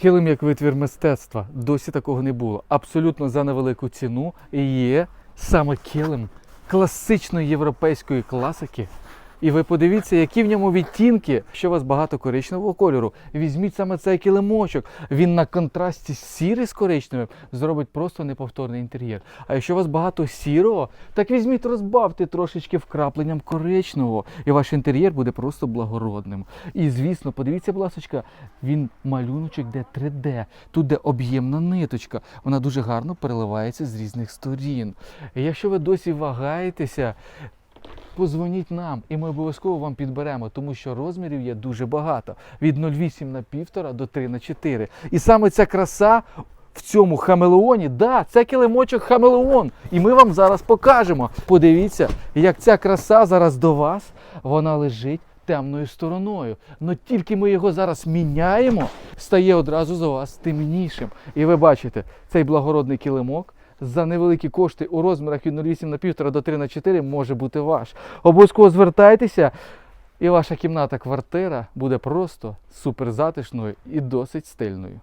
Килим як витвір мистецтва. Досі такого не було. Абсолютно за невелику ціну є саме килим класичної європейської класики. І ви подивіться, які в ньому відтінки. Якщо у вас багато коричневого кольору, візьміть саме цей килимочок. Він на контрасті сірий з коричневим зробить просто неповторний інтер'єр. А якщо у вас багато сірого, так візьміть, розбавте трошечки вкрапленням коричневого, і ваш інтер'єр буде просто благородним. І звісно, подивіться, будь ласка, він малюночок, де 3D, тут де об'ємна ниточка. Вона дуже гарно переливається з різних сторін. І якщо ви досі вагаєтеся, Позвоніть нам, і ми обов'язково вам підберемо, тому що розмірів є дуже багато. Від 0,8 на 1,5 до 3 на 4. І саме ця краса в цьому хамелеоні, да, це килимочок хамелеон. І ми вам зараз покажемо. Подивіться, як ця краса зараз до вас, вона лежить темною стороною. Но тільки ми його зараз міняємо, стає одразу за вас темнішим. І ви бачите, цей благородний килимок за невеликі кошти у розмірах від 0,8 на 1,5 до 3 на 4 може бути ваш. Обов'язково звертайтеся, і ваша кімната квартира буде просто суперзатишною і досить стильною.